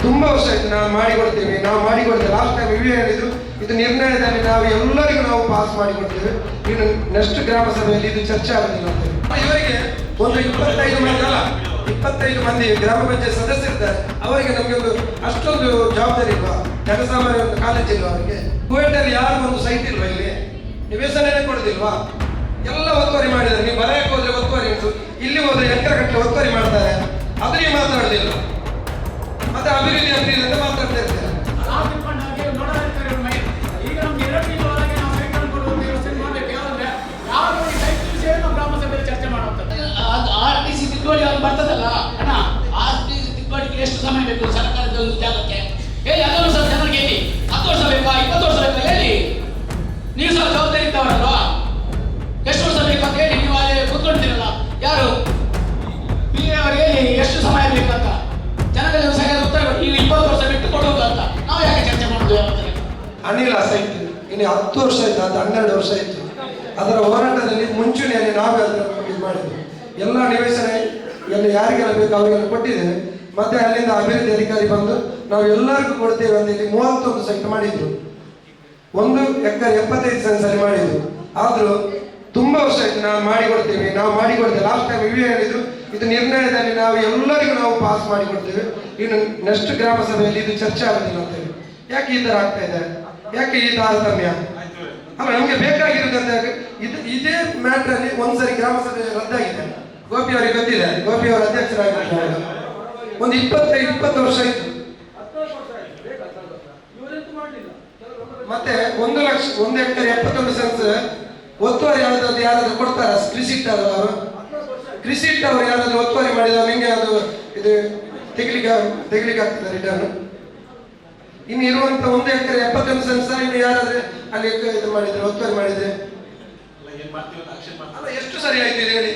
ತುಂಬಾ ವರ್ಷ ಆಯ್ತು ನಾವು ಮಾಡಿಕೊಡ್ತೇವೆ. ನಾವು ಮಾಡಿಕೊಡ್ತೇವೆ. ಲಾಸ್ಟ್ ಟೈಮ್ ಇವೇ ಹೇಳಿದ್ರು, ಇದು ನಿರ್ಣಯದಲ್ಲಿ ನಾವು ಎಲ್ಲರಿಗೂ ನಾವು ಪಾಸ್ ಮಾಡಿಕೊಡ್ತೇವೆ. ಇನ್ನು ನೆಕ್ಸ್ಟ್ ಗ್ರಾಮ ಸಭೆಯಲ್ಲಿ ಇದು ಚರ್ಚೆ ಆಗುದಿಲ್ಲ ಅಂತ ಇವರಿಗೆ ಒಂದು ಇಪ್ಪತ್ತೈದು ಮಂದಿ ಅಲ್ಲ, ಇಪ್ಪತ್ತೈದು ಮಂದಿ ಗ್ರಾಮ ಪಂಚಾಯತ್ ಸದಸ್ಯರಿದ್ದಾರೆ ಅವರಿಗೆ ನಮಗೆ ಒಂದು ಅಷ್ಟೊಂದು ಜವಾಬ್ದಾರಿ ಇಲ್ವಾ? ಜನಸಾಮಾನ್ಯ ಒಂದು ಕಾಲೇಜ್ ಇಲ್ವಾ ಅವರಿಗೆ? ಕುವೆಂಟಲ್ಲಿ ಯಾರು ಒಂದು ಸೈಟ್ ಇಲ್ವಾ ಇಲ್ಲಿ? ನಿವೇಶನನೇ ಕೊಡುದಿಲ್ವಾ? ಎಲ್ಲ ಒತ್ತುವರಿ ಮಾಡಿದ್ದಾರೆ. ನೀವು ಬರಕ್ಕೆ ಹೋದ್ರೆ ಒತ್ತುವರಿ ಉಂಟು. ಇಲ್ಲಿ ಹೋದ್ರೆ ಎಕರೆ ಗಟ್ಟಲೆ ಒತ್ತುವರಿ ಮಾಡ್ತಾರೆ. ಅದನ್ನೇ ಮಾತಾಡುದಿಲ್ಲ. ಮತ್ತೆ ಅಭಿವೃದ್ಧಿ ಅಭಿವೃದ್ಧಿ ಅಂತ ಮಾತಾಡ್ತಾ ಇರ್ತಾರೆ ನಾವು ತಿಳ್ಕೊಂಡಾಗೆ ನೋಡೋದಕ್ಕೆ ಮೈ- ಈಗ ಅನಿಲ ಸೈಟ್ ಇನ್ನು ಹತ್ತು ವರ್ಷ ಆಯ್ತು, ಅದು ಹನ್ನೆರಡು ವರ್ಷ ಆಯ್ತು. ಅದರ ಹೋರಾಟದಲ್ಲಿ ಮುಂಚೂಣಿಯಲ್ಲಿ ನಾವೇ ಅದನ್ನು ಇದು ಮಾಡಿದ್ವಿ. ಎಲ್ಲ ನಿವೇಶನ ಎಲ್ಲ ಯಾರಿಗೆಲ್ಲ ಬೇಕು ಅವರಿಗೆಲ್ಲ ಕೊಟ್ಟಿದ್ದೇನೆ ಮತ್ತೆ ಅಲ್ಲಿಂದ ಅಭಿವೃದ್ಧಿ ಅಧಿಕಾರಿ ಬಂದು ನಾವು ಎಲ್ಲರಿಗೂ ಕೊಡ್ತೇವೆ ಅಂತ ಹೇಳಿ ಮೂವತ್ತೊಂದು ಸೆಂಟ್ ಮಾಡಿದ್ರು. ಒಂದು ಎಕರೆ ಎಪ್ಪತ್ತೈದು ಸೆನ್ಸಲ್ಲಿ ಮಾಡಿದ್ರು. ಆದ್ರೂ ತುಂಬಾ ವರ್ಷ ಆಯ್ತು, ನಾವು ಮಾಡಿಕೊಡ್ತೇವೆ ನಾವು ಮಾಡಿಕೊಡ್ತೇವೆ. ಲಾಸ್ಟ್ ಟೈಮ್ ಇವೇ ಹೇಳಿದ್ರು, ಇದು ನಿರ್ಣಯದಲ್ಲಿ ನಾವು ಎಲ್ಲರಿಗೂ ನಾವು ಪಾಸ್ ಮಾಡಿಕೊಡ್ತೇವೆ. ಇನ್ನು ನೆಕ್ಸ್ಟ್ ಗ್ರಾಮ ಸಭೆಯಲ್ಲಿ ಇದು ಚರ್ಚೆ ಆಗುದಿಲ್ಲ ಅಂತೇಳಿ ಯಾಕೆ ಈ ಥರ ಆಗ್ತಾ ಇದೆ? ಯಾಕೆ ಈ ತಾರತಮ್ಯ ಅಲ್ಲ ನಮಗೆ ಬೇಕಾಗಿರೋದಂತ ಇದು ಇದೇ ಮ್ಯಾಟರ್ ಅಲ್ಲಿ ಒಂದ್ಸರಿ ಗ್ರಾಮ ಸಭೆ ರದ್ದಾಗಿದೆ. ಗೋಪಿ ಅವರಿಗೆ ಗೊತ್ತಿದೆ. ಗೋಪಿ ಅವರ ಅಧ್ಯಕ್ಷರಾಗಿದ್ದಾರೆ. ಒಂದು ಇಪ್ಪತ್ತೈದು ಇಪ್ಪತ್ತು ವರ್ಷ ಆಯ್ತು. ಮತ್ತೆ ಒಂದು ಲಕ್ಷ ಒಂದು ಎಕರೆ ಎಪ್ಪತ್ತೊಂದು ಸೆನ್ಸ್ ಒತ್ತುವರಿ ಯಾವ್ದಾದ್ರು ಯಾರಾದ್ರೂ ಕೊಡ್ತಾರ? ಕೃಷಿ ಅವರು? ಕೃಷಿ ಇಟ್ಟವರು ಯಾರಾದ್ರೂ ಒತ್ತುವರಿ ಮಾಡಿದ ಹೆಂಗೆ ಅದು ಇದು ತೆಗಿಲಿಕ್ಕೆ ತೆಗಿಲಿಕ್ಕೆ ಆಗ್ತದೆ ರಿಟರ್ನ್ ಇನ್ನು ಇರುವಂತ ಒಂದು ಎಕರೆ ಎಪ್ಪತ್ತೊಂದು ಸೆನ್ಸರ್ ಇನ್ನು ಯಾರಾದ್ರೆ ಅಲ್ಲಿ ಇದು ಮಾಡಿದ್ರೆ ಒತ್ತುವರಿ ಮಾಡಿದ್ರೆ? ಅಲ್ಲ ಎಷ್ಟು ಸರಿ ಆಯ್ತು ಹೇಳಿ?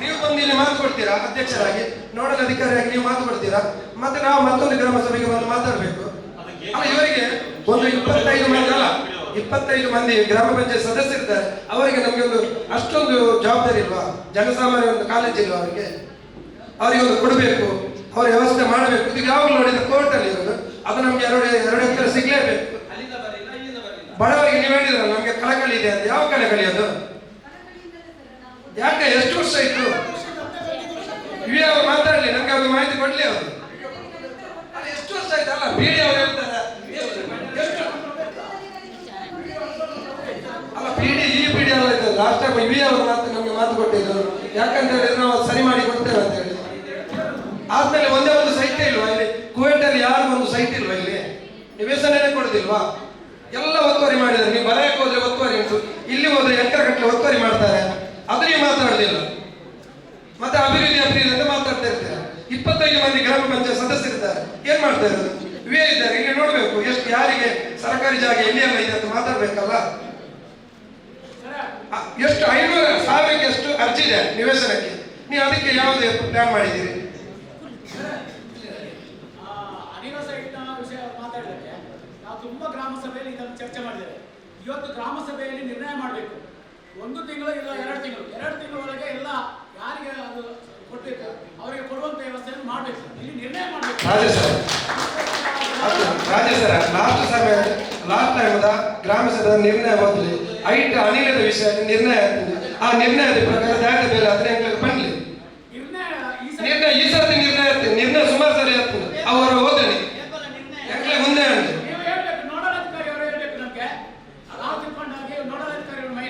ನೀವು ಬಂದು ಇಲ್ಲಿ ಮಾತು ಕೊಡ್ತೀರಾ ಅಧ್ಯಕ್ಷರಾಗಿ? ನೋಡಲ್ ಅಧಿಕಾರಿಯಾಗಿ ನೀವು ಮಾತು ಕೊಡ್ತೀರಾ? ಮತ್ತೆ ನಾವು ಮತ್ತೊಂದು ಗ್ರಾಮ ಸಭೆಗೆ ಬಂದು ಮಾತಾಡಬೇಕು. ಅಲ್ಲ ಇವರಿಗೆ ಒಂದು ಇಪ್ಪತ್ತೈದು ಮಂದಿ ಅಲ್ಲ ಇಪ್ಪತ್ತೈದು ಮಂದಿ ಗ್ರಾಮ ಪಂಚಾಯತ್ ಸದಸ್ಯರಿದ್ದಾರೆ ಅವರಿಗೆ ನಮಗೆ ಒಂದು ಅಷ್ಟೊಂದು ಜವಾಬ್ದಾರಿ ಇಲ್ವಾ? ಜನಸಾಮಾನ್ಯ ಒಂದು ಕಾಲೇಜ್ ಇಲ್ವಾ ಅವರಿಗೆ? ಅವರಿಗೆ ಒಂದು ಕೊಡಬೇಕು ಅವ್ರ ವ್ಯವಸ್ಥೆ ಮಾಡಬೇಕು. ಇದು ಯಾವಾಗ ನೋಡಿದ ಕೋರ್ಟ್ ಅಲ್ಲಿ ಇರೋದು. ಅದು ನಮ್ಗೆ ಎರಡು ಎರಡು ಎಕರೆ ಸಿಗ್ಲೇಬೇಕು. ಬಡವರಿಗೆ ನೀವು ಹೇಳಿದ್ರಲ್ಲ ನಮ್ಗೆ ಕಳಕಳಿ ಇದೆ ಅಂತ. ಯಾವ ಕಳಕಳಿ ಅದು? ಯಾಕೆ ಎಷ್ಟು ವರ್ಷ ಇತ್ತು ಇವ್ಯಾವ ಅವರು ಮಾತಾಡ್ಲಿ? ನಮ್ಗೆ ಅದು ಮಾಹಿತಿ ಕೊಡ್ಲಿ ಅವರು? ಎಷ್ಟು ವರ್ಷ ಆಯ್ತು? ಅಲ್ಲ ಬಿಡಿ ಅವ್ರು ಹೇಳ್ತಾರೆ. ಅಲ್ಲ ಪಿಡಿ ಈ ಪಿಡಿ ಅಲ್ಲ ಇದು. ಲಾಸ್ಟ್ ಟೈಮ್ ಇವಿ ಅವರು ಮಾತು ನಮಗೆ ಮಾತು ಕೊಟ್ಟಿದ್ರು. ಯಾಕಂತ ಹೇಳಿದ್ರೆ ನಾವು ಅದು ಸರಿ ಮಾಡಿ ಕೊಡ್ತೇವೆ ಅಂತ ಹೇಳಿ. ಆದ್ಮೇಲೆ ಒಂದೇ ಒಂದು ಸೈಟ್ ಇಲ್ವಾ ಇಲ್ಲಿ ಕುವೆಂಟಲ್ಲಿ ಯಾರು ಒಂದು ಸೈಟ್ ಇಲ್ವಾ ಇಲ್ಲಿ? ನಿವೇಶನನೇ ಕೊಡುದಿಲ್ವಾ? ಎಲ್ಲ ಒತ್ತುವರಿ ಮಾಡಿದ್ದಾರೆ. ನೀವು ಬರೆಯಕ್ಕೆ ಹೋದ್ರೆ ಒತ್ತುವರಿ ಉಂಟು. ಇಲ್ಲಿ ಹೋದ್ರೆ ಎಕರೆ ಗಟ್ಟಲೆ ಒತ್ತುವರಿ ಮಾಡ್ತಾರೆ. ಅದು ನೀವು ಮಾತಾಡುದಿಲ್ಲ. ಮತ್ತೆ ಅಭಿವೃದ್ಧಿ ಅಭಿವೃದ್ಧಿ ಅಂತ ಮಾತಾಡ್ತಾ ಇರ್ತೀರ? ಇಪ್ಪತ್ತೈದು ಮಂದಿ ಗ್ರಾಮ ಪಂಚಾಯತ್ ಸದಸ್ಯರಿದ್ದಾರೆ. ಏನ್ ಮಾಡ್ತಾ ಇರೋದು? ಇವೇ ಇದ್ದಾರೆ. ಇಲ್ಲಿ ನೋಡ್ಬೇಕು. ಎಷ್ಟು ಯಾರಿಗೆ ಸರ್ಕಾರಿ ಜಾಗ ಎಲ್ಲಿ ಎಲ್ಲ ಇದೆ ಅಂತ ಮಾತಾಡ್ಬೇಕಲ್ಲ? ಎಷ್ಟು ಐನೂರ ಸಾವಿರಕ್ಕೆ ಎಷ್ಟು ಅರ್ಜಿ ಇದೆ ನಿವೇಶನಕ್ಕೆ? ನೀವು ಅದಕ್ಕೆ ಯಾವುದೇ ಪ್ಲಾನ್ ಮಾಡಿದ್ದೀರಿ ಆ, ಅನಿಲ ವಿಷಯ ಮಾತಾಡಲಿಕ್ಕೆ ನಾವು ತುಂಬಾ ಗ್ರಾಮ ಸಭೆಯಲ್ಲಿ ಇದನ್ನು ಚರ್ಚೆ ಮಾಡಿದ್ದೇವೆ. ಇವತ್ತು ಗ್ರಾಮ ಸಭೆಯಲ್ಲಿ ನಿರ್ಣಯ ಮಾಡಬೇಕು. ಒಂದು ತಿಂಗಳು ಇಲ್ಲ ಎರಡು ತಿಂಗಳು. ಎರಡು ತಿಂಗಳೊಳಗೆ ಎಲ್ಲ ಯಾರಿಗೆ ಅದು ಕೊಟ್ಟಿದ್ದು ಅವರಿಗೆ ಕೊಡುವಂತ ವ್ಯವಸ್ಥೆಯನ್ನು ಮಾಡಬೇಕು. ಇಲ್ಲಿ ನಿರ್ಣಯ ಮಾಡಬೇಕು. ರಾಜೇಶ್ ಸರ್. ಲಾಸ್ಟ್ ಸಭೆ ಲಾಸ್ಟ್ ಟೈಮದ ಗ್ರಾಮ ನಿರ್ಣಯ ಬಂದ್ರಿ ಐಟ ಅನಿಲದ ವಿಷಯ ನಿರ್ಣಯ ಆಗ್ತದೆ. ಆ ನಿರ್ಣಯದ ಪ್ರಕಾರ ದಾಖಲೆ ಬೇರೆ ಹದಿನೆಂಟು ಬನ್ನಿ ನಿರ್ಣಯ ಈ ಸಲ ನಿರ್ಣಯ ಈ ಸರ್ತಿ ನಿರ್ಣಯ ಆಗ್ತದೆ. ನಿರ್ಣಯ ಸುಮಾರು ಸರಿ ಆಗ್ತದೆ. ಅವರು ಹೋದ್ರೆ ಯಾಕೆ ಮುಂದೆ ಅಂತ ನೀವು ಹೇಳ್ಬೇಕು ನೋಡಲ್ ಅಧಿಕಾರಿ ಅವರು ಹೇಳ್ಬೇಕು ನಮ್ಗೆ ನಾವು ತಿಳ್ಕೊಂಡಾಗೆ ನೋಡಲ್ ಅಧಿಕಾರಿ ಅವ್ರ ಮೈ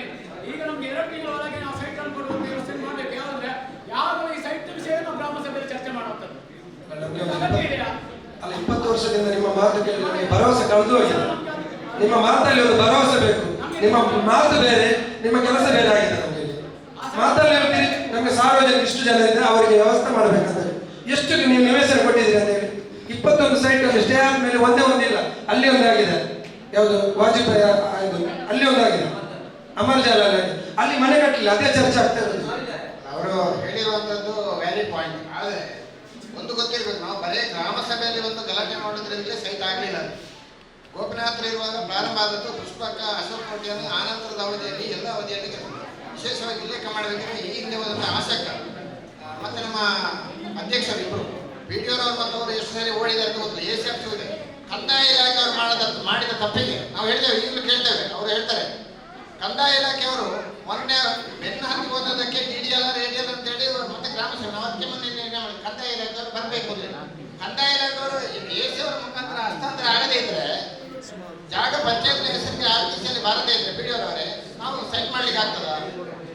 ಈಗ ನಮ್ಗೆ ಎರಡು ತಿಂಗಳೊಳಗೆ ನಾವು ಸೈಟ್ ಅನ್ನು ಕೊಡುವಂತ ವ್ಯವಸ್ಥೆ ಮಾಡ್ಬೇಕು ಯಾಕಂದ್ರೆ ಯಾವಾಗ ಈ ಸೈಟ್ ವಿಷಯ ನಾವು ಗ್ರಾಮ ಸಭೆಯಲ್ಲಿ ಚರ್ಚೆ ಮಾಡುವಂಥದ್ದು ಅಗತ್ಯ ಇದೆಯಾ ಅಲ್ಲ ಇಪ್ಪತ್ತು ವರ್ಷದಿಂದ ನಿಮ್ಮ ಮಾತು ಕೇಳಿ ನನಗೆ ಭರವಸೆ ಕಳೆದು ಹೋಗಿದೆ. ನಿಮ್ಮ ಮಾತಲ್ಲಿ ಒಂದು ಭರವಸೆ ಬೇಕು. ನಿಮ್ಮ ಮಾತು ಬೇರೆ, ನಿಮ್ಮ ಕೆಲಸ ಬೇರೆ ಆಗಿದೆ ನಮಗೆ. ಮಾತಲ್ಲಿ ಹೇಳ್ತೀರಿ ನಮಗೆ ಸಾರ್ವಜನಿಕ ಇಷ್ಟು ಜನ ಇದ್ರೆ ಅವರಿಗೆ ವ್ಯವಸ್ಥೆ ಮಾಡಬೇಕಂತ ಎಷ್ಟು ನೀವು ನಿವೇಶನ ಕೊಟ್ಟಿದ್ದೀರಿ ಅಂತ ಹೇಳಿ. ಇಪ್ಪತ್ತೊಂದು ಸೈಟ್ ಅಲ್ಲಿ ಸ್ಟೇ ಆದ್ಮೇಲೆ ಒಂದೇ ಒಂದಿಲ್ಲ ಅಲ್ಲಿ ಒಂದಾಗಿದೆ ಯಾವುದು? ವಾಜಪೇಯಿ ಅಲ್ಲಿ ಅಲ್ಲಿ ಒಂದಾಗಿದೆ ಅಮರ್ಜಾಲ ಅಲ್ಲಿ ಮನೆ ಕಟ್ಟಲಿಲ್ಲ ಅದೇ ಚರ್ಚೆ ಆಗ್ತಾ ಇರೋದು. ಅವರು ಹೇಳಿರುವಂತದ್ದು ವ್ಯಾಲಿ ಪಾಯಿಂಟ್ ಆದರೆ, ಒಂದು ಗೊತ್ತಿರ್ಬೇಕು, ನಾವು ಬರೀ ಗ್ರಾಮ ಸಭೆಯಲ್ಲಿ ಒಂದು ಗಲಾಟೆ ಮಾಡೋದ್ರಿಂದ ಸೈಟ್ ಆಗಲಿಲ್ಲ ಗೋಪಿನಾಥ್ ಇರುವಾಗ ಪ್ರಾರಂಭ ಆದದ್ದು ಪುಷ್ಪಕ, ಅಶೋಕ್ ಕೋಟೆಯನ್ನು ಆನಂತರದ ಅವಧಿಯಲ್ಲಿ, ಎಲ್ಲ ಅವಧಿಯಲ್ಲಿ ವಿಶೇಷವಾಗಿ ಉಲ್ಲೇಖ ಮಾಡಬೇಕಂದ್ರೆ ಈ ಹಿಂದೆ ಹೋದಂಥ ಆಶಕ ಮತ್ತು ನಮ್ಮ ಅಧ್ಯಕ್ಷರು ಬಿ ಟಿ ಅವರು ಮತ್ತವರು ಎಷ್ಟು ಸರಿ ಓಡಿದ್ದಾರೆ ಅಂತ ಗೊತ್ತಿಲ್ಲ. ಎ ಸಿ ಎಫ್ ಇದೆ ಕಂದಾಯ ಇಲಾಖೆ ಅವರು ಮಾಡಿದ ಮಾಡಿದ ತಪ್ಪಿಗೆ ನಾವು ಹೇಳ್ತೇವೆ, ಈಗಲೂ ಕೇಳ್ತೇವೆ, ಅವರು ಹೇಳ್ತಾರೆ. ಕಂದಾಯ ಇಲಾಖೆಯವರು ಮೊನ್ನೆ ಬೆನ್ನು ಹತ್ತಿ ಹೋದದಕ್ಕೆ D D L R A D L ಅಂತೇಳಿ ಇವರು ಮತ್ತೆ ಗ್ರಾಮ ಸೇವೆ ಅದಕ್ಕೆ ಮೊನ್ನೆ ನಿರ್ಣಯ ಮಾಡಿ ಕಂದಾಯ ಇಲಾಖೆಯವರು ಬರಬೇಕು ಅಂತ ಕಂದಾಯ ಇಲಾಖೆಯವರು ಎ ಸಿ ಅವರ ಮುಖಾಂತರ ಹಸ್ತಾಂತರ ಆಗದೇ ಇದ್ರೆ ಜಾಗ ಪಂಚಾಯತ್ ಹೆಸರಿಗೆ ಆರ್ ಟಿ ಸಿಯಲ್ಲಿ ಬಾರದೇ ಇದ್ರೆ ನಾವು ಸೈಟ್ ಮಾಡ್ಲಿಕ್ಕೆ ಆಗ್ತದ?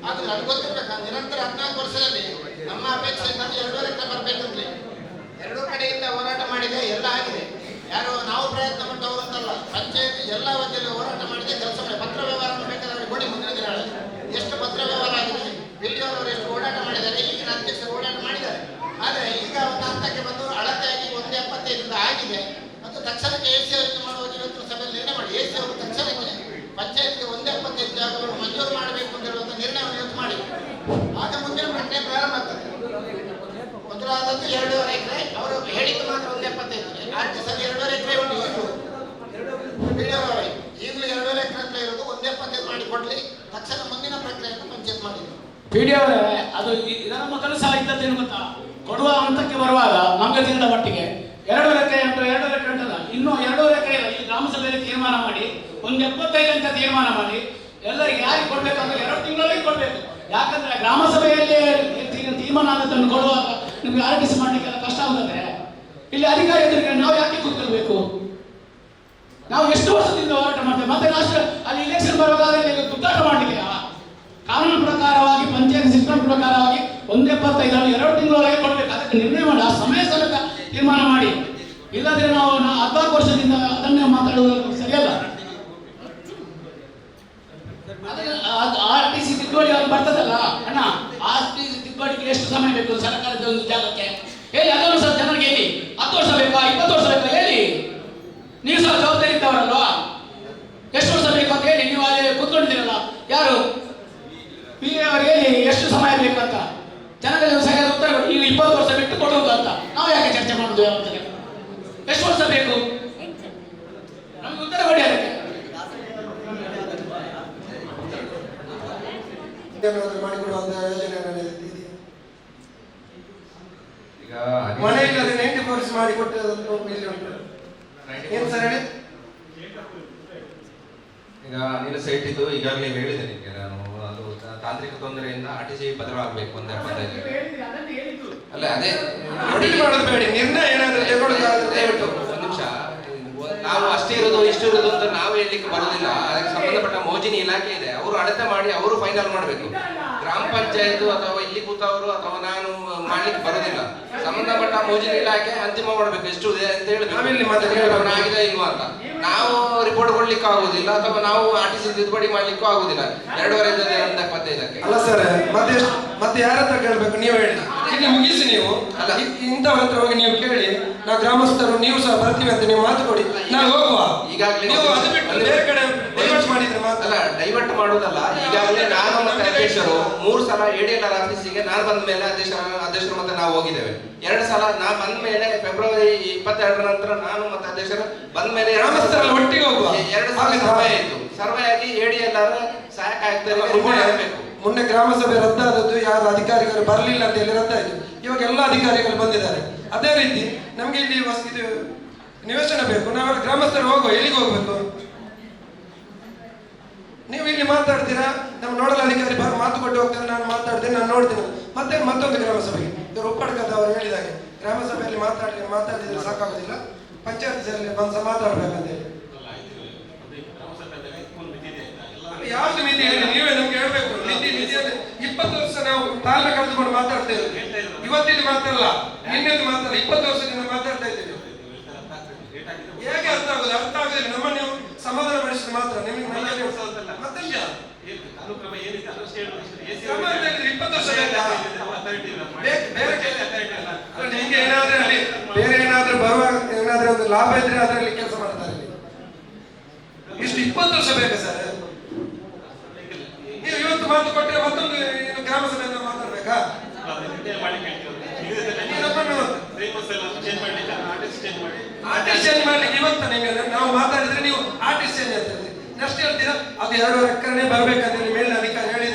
ಅದು ನನಗೆ ಗೊತ್ತಿರ್ಬೇಕು ನಿರಂತರ ಹದಿನಾಲ್ಕು ವರ್ಷದಲ್ಲಿ ನಮ್ಮ ಅಪೇಕ್ಷೆ ಏನಂದ್ರೆ ಎರಡೂವರೆ ಕಡೆ ಬರ್ಬೇಕಂತಲೇ ಎರಡೂ ಕಡೆಯಿಂದ ಹೋರಾಟ ಮಾಡಿದೆ ಎಲ್ಲ ಆಗಿದೆ. ಯಾರು ನಾವು ಪ್ರಯತ್ನ ಪಟ್ಟವರು ಅಂತಲ್ಲ, ಪಂಚಾಯತ್ ಎಲ್ಲ ವತಿಯಲ್ಲಿ ಹೋರಾಟ ಮಾಡಿದೆ ಕೆಲಸ ಮಾಡಿ. ಪತ್ರ ವ್ಯವಹಾರ ಬೇಕಾದ್ರೆ ಕೊಡಿ ಮುಂದಿನ ದಿನಗಳಲ್ಲಿ ಎಷ್ಟು ಪತ್ರ ವ್ಯವಹಾರ ಆಗಿದೆ ಬಿಡಿಯವರು ಎಷ್ಟು ಹೋರಾಟ ಮಾಡಿದ್ದಾರೆ, ಈಗಿನ ಅಧ್ಯಕ್ಷರು ಓಡಾಟ ಮಾಡಿದ್ದಾರೆ. ಆದರೆ ಈಗ ಒಂದು ಹಂತಕ್ಕೆ ಬಂದು ಅಳತೆಯಾಗಿ ಒಂದು ಎಪ್ಪತ್ತೈದರಿಂದ ಆಗಿದೆ. ಮತ್ತು ತಕ್ಷಣಕ್ಕೆ ಎ ಅವರಿಗೆ ಮಾಡುವಾಗ ಇವತ್ತು ಸಭೆಯಲ್ಲಿ ನಿರ್ಣಯ ಮಾಡಿ ಎ ಸಿ ಅವರು ತಕ್ಷಣಕ್ಕೆ ಪಂಚಾಯತ್ಗೆ ಒಂದು ಎಪ್ಪತ್ತೈದು ಜಾಗಗಳು ಮಂಜೂರು ಮಾಡಬೇಕು ಅಂತ ಹೇಳುವಂಥ ನಿರ್ಣಯವನ್ನು ಇವತ್ತು ಮಾಡಿ ಆಗ ಮುಂದಿನ ಪ್ರಕ್ರಿಯೆ ಪ್ರಾರಂಭ ಆಗ್ತದೆ ಮೊದಲಾದದ್ದು ಎರಡೂವರೆ ಎಕರೆ. ಅವರು ಹೇಳಿದ್ದು ಮಾತ್ರ ಒಂದು ಎಪ್ಪತ್ತೈದು. ಟಿ ಸಲ್ಲಿ ಎರಡೂವರೆ ಎಕರೆ ಉಂಟು. ಈಗಲೂ ಎರಡೂವರೆ ಎಕರೆ ಹತ್ರ ಇರೋದು ಒಂದೇ ಎಪ್ಪತ್ತೈದು ಮಾಡಿ ಕೊಡ್ಲಿ. ತಕ್ಷಣ ಮುಂದಿನ ಪ್ರಕ್ರಿಯೆಯನ್ನು ಪಂಚಾಯತ್ ಮಾಡಿದ್ರು ಪಿ ಡಿ ಅವರೇ, ಅದು ಇದರ ಮೊದಲು ಸಹ ಇದ್ದದ್ದೇನು ಗೊತ್ತಾ? ಕೊಡುವ ಹಂತಕ್ಕೆ ಬರುವಾಗ ನಮಗೆ ತಿಳಿದ ಮಟ್ಟಿಗೆ ಎರಡೂವರೆ ಎಕರೆ ಉಂಟು, ಎರಡೂವರೆ ಎಕರೆ ಉಂಟಲ್ಲ. ಇನ್ನೂ ಎರಡೂವರೆ ಇಲ್ಲ ಈ ಗ್ರಾಮ ಸಭೆಯಲ್ಲಿ ತೀರ್ಮಾನ ಮಾಡಿ, ಒಂದು ಎಪ್ಪತ್ತೈದು ಅಂತ ತೀರ್ಮಾನ ಮಾಡಿ, ಎಲ್ಲರಿಗೆ ಯಾರಿಗೆ ಕೊಡ್ಬೇಕಂದ್ರೆ ಎರಡು ತಿಂಗಳಲ್ಲಿ ಕೊಡ್ಬೇಕು. ಯಾಕಂದ್ರೆ ಗ್ರಾಮ ಸಭೆಯಲ್ಲಿ ತೀ- ತೀರ್ಮಾನ ಆದದ್ದನ್ನು ಕೊಡುವಾಗ ನಿಮ್ಗೆ ಆರ್ ಟಿ ಕಷ್ಟ ಆಗ್ತದೆ ಇಲ್ಲಿ ಅಧಿಕಾರಿ ಎದುರಿಗೆ ನಾವು ಯಾಕೆ ಕೂತ್ಕೊಳ್ಬೇಕು? ನಾವು ಎಷ್ಟು ವರ್ಷದಿಂದ ಹೋರಾಟ ಮಾಡ್ತೇವೆ? ಮತ್ತೆ ರಾಷ್ಟ್ರ ಅಲ್ಲಿ ಇಲೆಕ್ಷನ್ ಬರೋದಾದ್ರೆ ಗುದ್ದಾಟ ಮಾಡಲಿಕ್ಕೆ ಕಾನೂನು ಪ್ರಕಾರವಾಗಿ, ಪಂಚಾಯತ್ ಸಿಸ್ಟಮ್ ಪ್ರಕಾರವಾಗಿ ಒಂದು ಎಪ್ಪತ್ತೈದರಲ್ಲಿ ಎರಡು ತಿಂಗಳೊಳಗೆ ಕೊಡ್ಬೇಕು. ಅದಕ್ಕೆ ನಿರ್ಣಯ ಮಾಡಿ, ಆ ಸಮಯ ಸಲಕ ತೀರ್ಮಾನ ಮಾಡಿ. ಇಲ್ಲದ್ರೆ ನಾವು ಹದಿನಾಲ್ಕು ವರ್ಷದಿಂದ ಅದನ್ನೇ ಮಾತಾಡುವುದು ಸರಿಯಲ್ಲ. ಆರ್ ಟಿ ಸಿ ತಿದ್ದುವಳಿ ಬರ್ತದಲ್ಲ? ಅಣ್ಣ ಟಿ ಸಿ ಎಷ್ಟು ಸಮಯ ಬೇಕು? ಸರ್ಕಾರದ ಒಂದು ಜಾಗಕ್ಕೆ. ಹೇಳಿ ಅದನ್ನು ಸಹ ಜನರಿಗೆ ಹೇಳಿ. ಹತ್ತು ವರ್ಷ ಬೇಕಾ ಇಪ್ಪತ್ತು ವರ್ಷ ಬೇಕಾ ಹೇಳಿ. ನೀವು ಸಹ ಜವಾಬ್ದಾರಿ ಇದ್ದವರಲ್ವಾ ಎಷ್ಟು ವರ್ಷ ಬೇಕು ಅಂತ ಹೇಳಿ, ನೀವು ಅಲ್ಲಿ ಕೂತ್ಕೊಂಡಿದ್ದೀರಲ್ಲ. ಯಾರು? ಪಿ ಎ ಅವ್ರಿಗೆ ಹೇಳಿ, ಎಷ್ಟು ಸಮಯ ಬೇಕು ಅಂತ. ಜನಗಳಿಗೆ ಸರಿಯಾದ ಉತ್ತರ ಕೊಡಿ ನೀವು ಇಪ್ಪತ್ತು ವರ್ಷ ಬಿಟ್ಟು ಕೊಡುವುದು ಅಂತ. ನಾವು ಯಾಕೆ ಚರ್ಚೆ ಮಾಡುದು ಯಾವತ್ತಿಗೆ ಎಷ್ಟು ವರ್ಷ ಬೇಕು? ನಮ್ಗೆ ಉತ್ತರ ಕೊಡಿ ಅದಕ್ಕೆ. ಮಾಡಿಕೊಡುವ ಯೋಜನೆ ಮನೆಯಲ್ಲಿ ಅದು ನೈಂಟಿ ಫೋರ್ಸ್ ಮಾಡಿ ಕೊಟ್ಟದ್ದು ಇಲ್ಲಿ ಉಂಟು. ಏನ್ ಸರ್ ಹೇಳಿ? ಈಗ ಅನಿಲ ಸೈಟ್ ಇದು ಈಗಾಗಲೇ ಹೇಳಿದೆ ನಿಮಗೆ ನಾನು. ಅದು ತಾಂತ್ರಿಕ ತೊಂದರೆಯಿಂದ ಆಟಿಸಿ ಟಿ ಸಿ ಬದಲಾಗಬೇಕು ಅಂತ ಅಲ್ಲ ಅದೇ ನೋಡಿ ನೋಡಿ. ಮಾಡೋದು ಬೇಡಿ ನಿರ್ಣಯ ಏನಾದ್ರು ತಗೊಳ್ಳೋದಾದ್ರೆ ದಯವಿಟ್ಟು. ಒಂದು ನಿಮಿಷ. ನಾವು ಅಷ್ಟೇ ಇರೋದು ಇಷ್ಟು ಇರೋದು ಅಂತ ನಾವು ಹೇಳಲಿಕ್ಕೆ ಬರೋದಿಲ್ಲ. ಅದಕ್ಕೆ ಸಂಬಂಧಪಟ್ಟ ಮೋಜಿನಿ ಇಲಾಖೆ ಇದೆ. ಅವರು ಅಳತೆ ಮಾಡಿ ಅವರು ಫೈನಲ್ ಮಾಡಬೇಕು. ಗ್ರಾಮ ಪಂಚಾಯತ್ ಅಥವಾ ಇಲ್ಲಿ ಕೂತವರು ಅಥವಾ ನಾನು ಮಾಡ್ಲಿಕ್ಕೆ ಬರೋದಿಲ್ಲ. ಸಂಬಂಧಪಟ್ಟ ಮೋಜಿನ ಇಲಾಖೆ ಅಂತಿಮ ಮಾಡಬೇಕು ಎಷ್ಟು ಇದೆ ಅಂತ ಹೇಳಿ ನಾವಿಲ್ಲಿ? ಆಗಿದೆ ಇಲ್ವಾ ಅಂತ. ನಾವು ರಿಪೋರ್ಟ್ ಕೊಡ್ಲಿಕ್ಕೆ ಆಗುದಿಲ್ಲ ಅಥವಾ ನಾವು ಆರ್ ಟಿ ಸಿ ತಿದ್ದುಪಡಿ ಮಾಡ್ಲಿಕ್ಕೂ ಆಗುದಿಲ್ಲ. ಎರಡೂವರೆ ಒಂದು ಎಪ್ಪತ್ತೈದಕ್ಕೆ ಅಲ್ಲ ಸರ್ ಮತ್ತೆ ಮತ್ತೆ ಯಾರ ಹತ್ರ ಕೇಳ್ಬೇಕು? ನೀವು ಹೇಳಿ. ಇಲ್ಲಿ ಮುಗಿಸಿ ನೀವು. ಅಲ್ಲ. ಇಂತ ಇಂಥವ್ರ ಹತ್ರ ಹೋಗಿ ನೀವು ಕೇಳಿ. ನಾವು ಗ್ರಾಮಸ್ಥರು ನೀವು ಸಹ ಬರ್ತೀವಿ ಅಂತ ನೀವು ಮಾತು ಕೊಡಿ. ನಾವು ಹೋಗುವ. ಈಗಾಗಲೇ ನೀವು ಅದು ಬಿಟ್ಟು ಬೇರೆ ಕಡೆ ಅಲ್ಲ ಡೈವರ್ಟ್ ಮಾಡೋದಲ್ಲ. ಈಗಾಗಲೇ ನಾನು ಮತ್ತೆ ಅಧ್ಯಕ್ಷರು ಮೂರು ಸಲ ಎಡಿಎಲ್ಆರ್ ಆಫೀಸಿಗೆ ನಾನು ಬಂದ ಮೇಲೆ ಅಧ್ಯಕ್ಷ ಅಧ್ಯಕ್ಷರು ಮತ್ತೆ ನಾವು ಹೋಗಿದ್ದೇವೆ. ಎರಡು ಸಲ ನಾ ಬಂದ ಮೇಲೆ ಫೆಬ್ರವರಿ ಇಪ್ಪತ್ತೆರಡರ ನಂತರ ನಾನು ಮತ್ತೆ ಅಧ್ಯಕ್ಷರು ಬಂದ ಮೇಲೆ ಒಟ್ಟಿಗೆ ಹೋಗುವ. ಎರಡು ಸಲ ಸರ್ವೆ ಆಯಿತು. ಸರ್ವೆ ಆಗಿ ಎಡಿಎಲ್ಆರ್ ಸಹಾಯಕ ಆಗ್ತಾರೆ ಮೊನ್ನೆ ಗ್ರಾಮ ಸಭೆ ರದ್ದಾದದ್ದು ಯಾರು ಅಧಿಕಾರಿಗಳು ಬರಲಿಲ್ಲ ಅಂತ ಹೇಳಿ ರದ್ದಾಯಿತು? ಇವಾಗ ಎಲ್ಲ ಅಧಿಕಾರಿಗಳು ಬಂದಿದ್ದಾರೆ. ಅದೇ ರೀತಿ ನಮ್ಗೆ ಇಲ್ಲಿ ಇದು ನಿವೇಶನ ಬೇಕು. ನಾವೆಲ್ಲ ಗ್ರಾಮಸ್ಥರು ಹೋಗುವ ಎಲ್ಲಿಗೆ ಹೋಗ್ಬೇಕು? ನೀವು ಇಲ್ಲಿ ಮಾತಾಡ್ತೀರಾ? ನಮ್ಮ ನೋಡಲ್ಲ ಅಧಿಕಾರಿ ಬಾರ ಮಾತು ಕೊಟ್ಟು ಹೋಗ್ತಾರೆ ನಾನು ಮಾತಾಡ್ತೀನಿ ನಾನು ನೋಡ್ತೀನಿ. ಮತ್ತೆ ಮತ್ತೊಂದು ಗ್ರಾಮ ಸಭೆಗೆ ಇವರು ಒಪ್ಪಡ್ಕದ ಅವರು ಹೇಳಿದಾಗೆ ಗ್ರಾಮ ಸಭೆಯಲ್ಲಿ ಮಾತಾಡಿ ಮಾತಾಡಿದ್ರೆ ಸಾಕಾಗೋದಿಲ್ಲ. ಪಂಚಾಯತ್ ಸಭೆಯಲ್ಲಿ ಬಂದು ಮಾತಾಡ್ಬೇಕಂತ ಹೇಳಿ. ಯಾವ್ದು ಮಿತಿ ಹೇಳಿ? ನೀವೇ ನಮ್ಗೆ ಹೇಳ್ಬೇಕು. ಮಿತಿ ಮಿತಿ ಅಂದ್ರೆ ಇಪ್ಪತ್ತು ವರ್ಷ ನಾವು ತಾಳ್ಮೆ ಕಳೆದುಕೊಂಡು ಮಾತಾಡ್ತಾ ಇದ್ದೀವಿ ಇವತ್ತಿನ ಮಾತಲ್ಲ ನಿನ್ನೆದು ಮಾತಾಡಲ್ಲ ಇಪ್ಪತ್ತು ವರ್ಷದಿಂದ ಮಾತಾಡ್ತಾ ಇದ್ದೀವಿ. ಹೇಗೆ ಅರ್ಥ ಆಗುದಿಲ್ಲ? ಅರ್ಥ ಆಗುದಿಲ್ಲ. ನಮ್ಮ ನೀವು ಸಮಾಧಾನ ಪಡಿಸಿದ್ರೆ ಮಾತ್ರ ನಿಮಗೆ ಕ್ರಮ ಇಪ್ಪತ್ತು ವರ್ಷ ಕೆಲ- ಅಲ್ಲ, ನಿಮ್ಗೆ ಏನಾದ್ರೆ ಅಲ್ಲಿ ಬೇರೆ ಏನಾದ್ರೂ ಬರುವ ಏನಾದ್ರೂ ಒಂದು ಲಾಭ ಇದ್ರೆ ಅದರಲ್ಲಿ ಕೆಲಸ ಮಾಡ್ತಾರೆ. ಇಷ್ಟು ಇಪ್ಪತ್ತು ವರ್ಷ ಬೇಕಾ ಸರ್? ನೀವು ಇವತ್ತು ಮಾತು ಕೊಟ್ಟರೆ ಮತ್ತೊಂದು ಗ್ರಾಮ ಸಭೆಯಿಂದ ಮಾತಾಡ್ಬೇಕಾ? ಆರ್ಟಿಸ್ಟ್ ಚೇಂಜ್ ಮಾಡ್ಲಿಕ್ಕೆ ಇವತ್ತು ನಿಮಗೆ ನಾವು ಮಾತಾಡಿದ್ರೆ ನೀವು ಆರ್ಟಿಸ್ಟ್ ಚೇಂಜ್ ಹೇಳ್ತೀರಿ ನೆಕ್ಸ್ಟ್ ಹೇಳ್ತೀರಾ ಅದು ಎರಡು ಎಕರೆನೇ ಬರಬೇಕಾದ್ರೆ ಹೇಳಿ ಮೇಲಿನ ಅಧಿಕಾರಿ ಹೇಳಿದ್ದಾರೆ